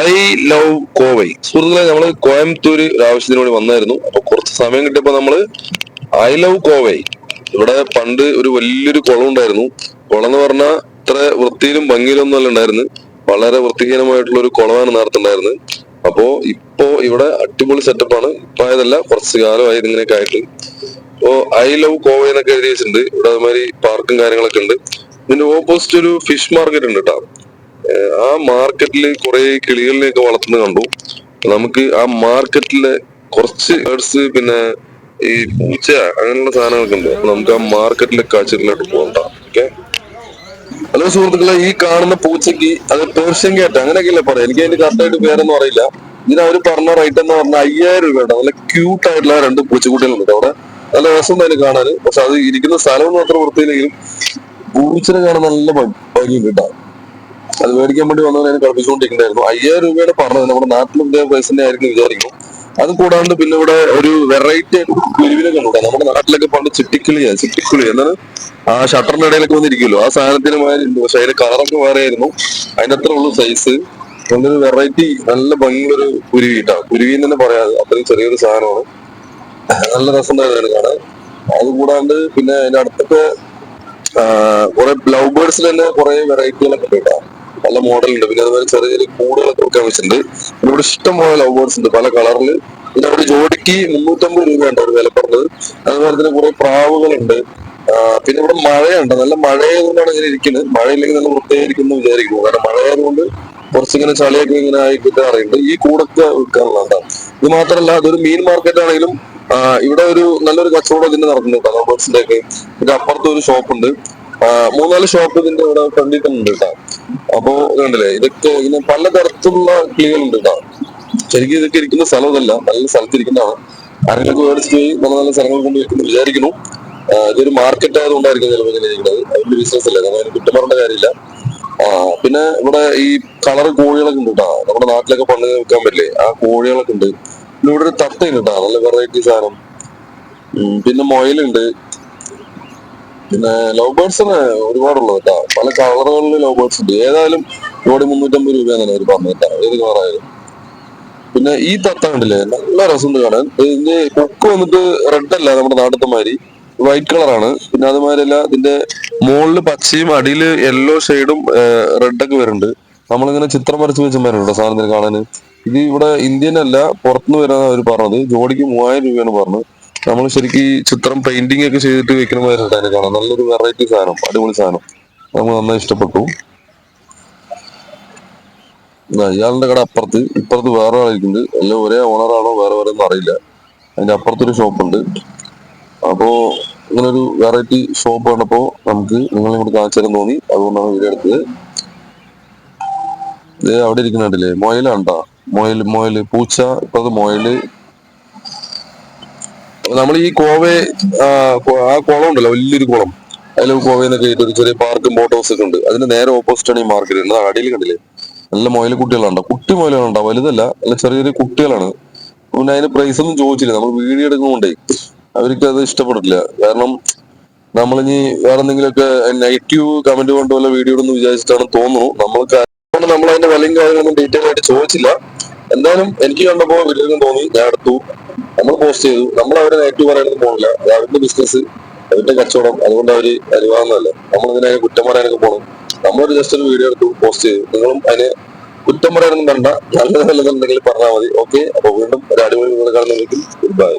I love Kovai സുഹൃത്തുക്കളെ നമ്മൾ കോയമ്പത്തൂര് ഒരു ആവശ്യത്തിന് വേണ്ടി വന്നായിരുന്നു. അപ്പൊ കുറച്ച് സമയം കിട്ടിയപ്പോ നമ്മൾ ഐ ലവ് കോവൈ ഇവിടെ പണ്ട് ഒരു വലിയൊരു കുളം ഉണ്ടായിരുന്നു. കുളം എന്ന് പറഞ്ഞാൽ ഇത്ര വൃത്തിയിലും ഭംഗിയിലും ഒന്നും അല്ല ഉണ്ടായിരുന്നു വളരെ വൃത്തിഹീനമായിട്ടുള്ള ഒരു കുളമാണ് നടത്തുണ്ടായിരുന്നത് അപ്പോ ഇപ്പോ ഇവിടെ അടിപൊളി സെറ്റപ്പാണ് ഇപ്പൊ ആയതല്ല കുറച്ച് കാലമായി ഇങ്ങനെയൊക്കെ ആയിട്ട്. ഇപ്പോ ഐ ലവ് കോവൈ എന്നൊക്കെ എഴുതി വെച്ചിട്ടുണ്ട്. ഇവിടെ അതുമാതിരി പാർക്കും കാര്യങ്ങളൊക്കെ ഉണ്ട്. ഇതിന്റെ ഓപ്പോസിറ്റ് ഒരു ഫിഷ് മാർക്കറ്റ് ഉണ്ട് കേട്ടോ. ആ മാർക്കറ്റിൽ കുറെ കിളികളിനെയൊക്കെ വളർത്തുന്നത് കണ്ടു. നമുക്ക് ആ മാർക്കറ്റിലെ കുറച്ച് ബേർഡ്സ് പിന്നെ ഈ പൂച്ച അങ്ങനെയുള്ള സാധനങ്ങളൊക്കെ ഉണ്ട്. അപ്പൊ നമുക്ക് ആ മാർക്കറ്റിലെ കാഴ്ചകളിലോട്ട് പോകണ്ട. ഓക്കെ? ഹലോ സുഹൃത്തുക്കളെ ഈ കാണുന്ന പൂച്ചയ്ക്ക് അത് പേർഷ്യൻ കേട്ട് അങ്ങനെയൊക്കെയല്ലേ പറയാം എനിക്ക് അതിന്റെ കറക്റ്റ് ആയിട്ട് പേരൊന്നും അറിയില്ല. ഇതിന് അവർ പറഞ്ഞ റേറ്റ് എന്ന് പറഞ്ഞാൽ അയ്യായിരം രൂപയുടെ നല്ല ക്യൂട്ട് ആയിട്ടുള്ള രണ്ട് പൂച്ചക്കുട്ടികളുണ്ട് അവിടെ. നല്ല രസം തന്നെ കാണാൻ പക്ഷെ അത് ഇരിക്കുന്ന സ്ഥലം മാത്രം വൃത്തിയില്ലെങ്കിലും പൂച്ചനെ കാണാൻ നല്ല ഭംഗി- ഭംഗിയുണ്ട് കേട്ടോ. അത് മേടിക്കാൻ വേണ്ടി വന്നവനെ കളിപ്പിച്ചുകൊണ്ടിരിക്കുന്നുണ്ടായിരുന്നു അയ്യായിരം രൂപയുടെ പറഞ്ഞത് നമ്മുടെ നാട്ടിലും ഇതേ പൈസന്റെ ആയിരിക്കും വിചാരിക്കുന്നു. അത് കൂടാണ്ട് പിന്നെ ഇവിടെ ഒരു വെറൈറ്റി കുരുവിനൊക്കെ ഉണ്ട് നമ്മുടെ നാട്ടിലൊക്കെ പണ്ട് ചിട്ടിക്കിളിയാ ചിട്ടിക്കിളി. എന്നാണ് ആ ഷട്ടറിന്റെ ഇടയിലൊക്കെ വന്നിരിക്കുമല്ലോ. ആ സാധനത്തിന് ഉണ്ട്. പക്ഷെ അതിന്റെ കളറൊക്കെ വേറെ ആയിരുന്നു. അതിന്റെ അത്ര ഉള്ളു സൈസ് നല്ലൊരു വെറൈറ്റി നല്ല ഭംഗിയുള്ളൊരു കുരുവി കേട്ടോ. കുരുവി തന്നെ പറയാതെ അത്രയും ചെറിയൊരു സാധനമാണ്. നല്ല രസം തന്നെയാണ് കാണാൻ അത് കൂടാണ്ട് പിന്നെ അതിന്റെ അടുത്തൊക്കെ കുറെ ലവ് ബേർഡ്സിൽ തന്നെ കുറെ വെറൈറ്റികളൊക്കെ കേട്ടോ. നല്ല മോഡലുണ്ട് പിന്നെ അതുപോലെ ചെറിയ ചെറിയ കൂടുകളൊക്കെ വെക്കാൻ വെച്ചിട്ടുണ്ട്. ഇവിടെ ഇഷ്ടം പോലെ ലവ് ബേർഡ്സ് ഉണ്ട്. പല കളറിൽ പിന്നെ അവിടെ ജോഡിക്ക് മുന്നൂറ്റമ്പത് രൂപയുണ്ട് അവർ വില പറഞ്ഞത് അതുപോലെ തന്നെ കുറെ പ്രാവുകളുണ്ട്. പിന്നെ ഇവിടെ മഴയുണ്ട്. നല്ല മഴയായതുകൊണ്ടാണ് ഇങ്ങനെ ഇരിക്കുന്നത്. മഴയില്ലെങ്കിൽ നല്ല വൃത്തിയായിരിക്കുന്നു വിചാരിക്കുന്നു. കാരണം മഴയായതുകൊണ്ട് കുറച്ചിങ്ങനെ ചളിയൊക്കെ ഇങ്ങനെ ആയി കിട്ടാറുണ്ട് ഈ കൂടൊക്കെ വിൽക്കാനുള്ളതാണ് ഇത് മാത്രമല്ല അതൊരു മീൻ മാർക്കറ്റ് ആണെങ്കിലും ഇവിടെ ഒരു നല്ലൊരു കച്ചവടം ഇതിന് നടക്കുന്നുണ്ട്. ലവ് ബേർഡ്സിന്റെ ഒക്കെ അപ്പുറത്ത് ഒരു ഷോപ്പ് ഉണ്ട്. ആ, മൂന്നാൽ ഷോപ്പ് ഇതിന്റെ ഇവിടെ ഫ്രണ്ടിൽ തന്നെ കേട്ടോ അപ്പോ കണ്ടില്ലേ ഇതൊക്കെ ഇങ്ങനെ പലതരത്തിലുള്ള കിളികൾ ഉണ്ട് കേട്ടോ ശരിക്കും ഇതൊക്കെ ഇരിക്കുന്ന സ്ഥലം ഇതല്ല നല്ല സ്ഥലത്ത് ഇരിക്കുന്നതാണ്. ആരെങ്കിലും മേടിച്ചിട്ട് പോയി നല്ല നല്ല സ്ഥലങ്ങൾ കൊണ്ട് വെക്കുന്നു വിചാരിക്കുന്നു. ഇതൊരു മാർക്കറ്റ് ആയതുകൊണ്ടായിരിക്കും ചിലപ്പോൾ ഇങ്ങനെ ഇരിക്കുന്നത്. അതിന്റെ ബിസിനസ് അല്ലേ നമ്മൾ അതിന് കുറ്റം പറഞ്ഞ കാര്യമില്ല. ആ പിന്നെ ഇവിടെ ഈ കളർ കോഴികളൊക്കെ ഉണ്ട് കേട്ടോ നമ്മുടെ നാട്ടിലൊക്കെ പണ്ട് വെക്കാൻ പറ്റില്ലേ ആ കോഴികളൊക്കെ ഉണ്ട്. പിന്നെ ഇവിടെ ഒരു തട്ടയുണ്ട് കേട്ടോ നല്ല വെറൈറ്റി സാധനം. പിന്നെ മൊയലുണ്ട്. പിന്നെ ലവ് ബേർഡ്സിന് ഒരുപാടുള്ളത് കേട്ടോ. പല കളറുകളിൽ ലവ് ബേർഡ്സ് ഉണ്ട്. ഏതായാലും ജോഡി മുന്നൂറ്റമ്പത് രൂപയാണ് അവർ കേട്ടോ ഏത് കളറായാലും പിന്നെ ഈ തത്ത കണ്ടില്ലേ നല്ല രസമുണ്ട് കാണാൻ. ഇതിന്റെ കൊക്ക് വന്നിട്ട് റെഡ് അല്ല നമ്മുടെ നാട്ടിലത്തെ മാതിരി. വൈറ്റ് കളറാണ് പിന്നെ അതുമാതിരിയല്ല ഇതിന്റെ മുകളിൽ പച്ചയും അടിയിൽ യെല്ലോ ഷെയ്ഡും റെഡൊക്കെ വരുന്നുണ്ട്. നമ്മളിങ്ങനെ ചിത്രം വരച്ച് വെച്ചമാരുണ്ടോ സാധനത്തിന് കാണാൻ ഇത് ഇവിടെ ഇന്ത്യൻ അല്ല പുറത്തുനിന്ന് വരാൻ അവർ പറഞ്ഞത്. ജോഡിക്ക് മൂവായിരം രൂപയാണ് പറഞ്ഞത്. നമ്മൾ ശരിക്കും ഈ ചിത്രം പെയിന്റിംഗ് ഒക്കെ ചെയ്തിട്ട് വെക്കുന്ന മാതിരി കാണാം. നല്ലൊരു വെറൈറ്റി സാധനം അടിപൊളി സാധനം. നമുക്ക് നന്നായി ഇഷ്ടപ്പെട്ടു. ഇയാളുടെ കട അപ്പുറത്ത് ഇപ്പുറത്ത് വേറെ ആളിരിക്കുന്നുണ്ട് എല്ലാം ഒരേ ഓണറാണോ വേറെ വേറെ ഒന്നും അറിയില്ല. അതിന്റെ അപ്പുറത്തൊരു ഷോപ്പുണ്ട് അപ്പോ ഇങ്ങനെ ഒരു വെറൈറ്റി ഷോപ്പ് കണ്ടപ്പോ നമുക്ക് നിങ്ങളെ ഇങ്ങോട്ട് കാണിച്ചു തരാൻ തോന്നി. അതുകൊണ്ടാണ് വീഡിയോ എടുത്തത്. അവിടെ ഇരിക്കുന്നുണ്ടല്ലേ? മൊയലാണ്ടാ മൊയൽ മൊയൽ പൂച്ച ഇപ്പത് മൊയൽ നമ്മൾ ഈ കോവേ ആ കുളം ഉണ്ടല്ലോ വലിയൊരു കുളം. അതിൽ ആയിട്ട് ഒരു ചെറിയ പാർക്കും ബോട്ട് ഹൗസ് ഒക്കെ ഉണ്ട്. അതിന്റെ നേരെ ഓപ്പോസിറ്റ് ആണ് ഈ മാർക്കറ്റ് ഉണ്ട് അടിയിൽ കണ്ടില്ലേ? നല്ല മുയൽ കുട്ടികളുണ്ടോ കുട്ടി മുയലുകളുണ്ടോ വലുതല്ല നല്ല ചെറിയ ചെറിയ കുട്ടികളാണ്. പിന്നെ അതിന് പ്രൈസ് ഒന്നും ചോദിച്ചില്ല. നമ്മൾ വീഡിയോ എടുക്കുന്നുണ്ടേ. അവർക്ക് അത് ഇഷ്ടപ്പെട്ടില്ല കാരണം നമ്മളിനി വേറെ എന്തെങ്കിലുമൊക്കെ നെഗറ്റീവ് കമന്റ് കൊണ്ട് വല്ല വീഡിയോ ഇടുന്നു വിചാരിച്ചിട്ടാണ് തോന്നുന്നു. നമ്മൾക്ക് നമ്മൾ അതിന്റെ വിലയും കാര്യങ്ങളൊന്നും ഡീറ്റെയിൽ ആയിട്ട് ചോദിച്ചില്ല. എന്തായാലും എനിക്ക് കണ്ടപ്പോ വീഡിയോ തോന്നി. ഞാൻ എടുത്തു. നമ്മൾ പോസ്റ്റ് ചെയ്തു. നമ്മൾ അവരെ നേരിട്ട് പറയാനൊന്നും പോകില്ല അവരുടെ ബിസിനസ് അതിന്റെ കച്ചവടം അതുകൊണ്ട് അവർ അനുവാദമല്ല നമ്മൾ ഇതിനെ കുറ്റം പറയാനൊക്കെ പോകണം നമ്മളൊരു ജസ്റ്റ് ഒരു വീഡിയോ എടുത്ത് പോസ്റ്റ് ചെയ്തു. നിങ്ങളും അതിന് കുറ്റം പറയാനൊന്നും വേണ്ട. നല്ലത് നല്ലതുണ്ടെങ്കിൽ പറഞ്ഞാൽ മതി. ഓക്കെ അപ്പൊ വീണ്ടും ഒരു അടിപൊളി കാണുന്നുണ്ടെങ്കിൽ ഗുഡ് ബൈ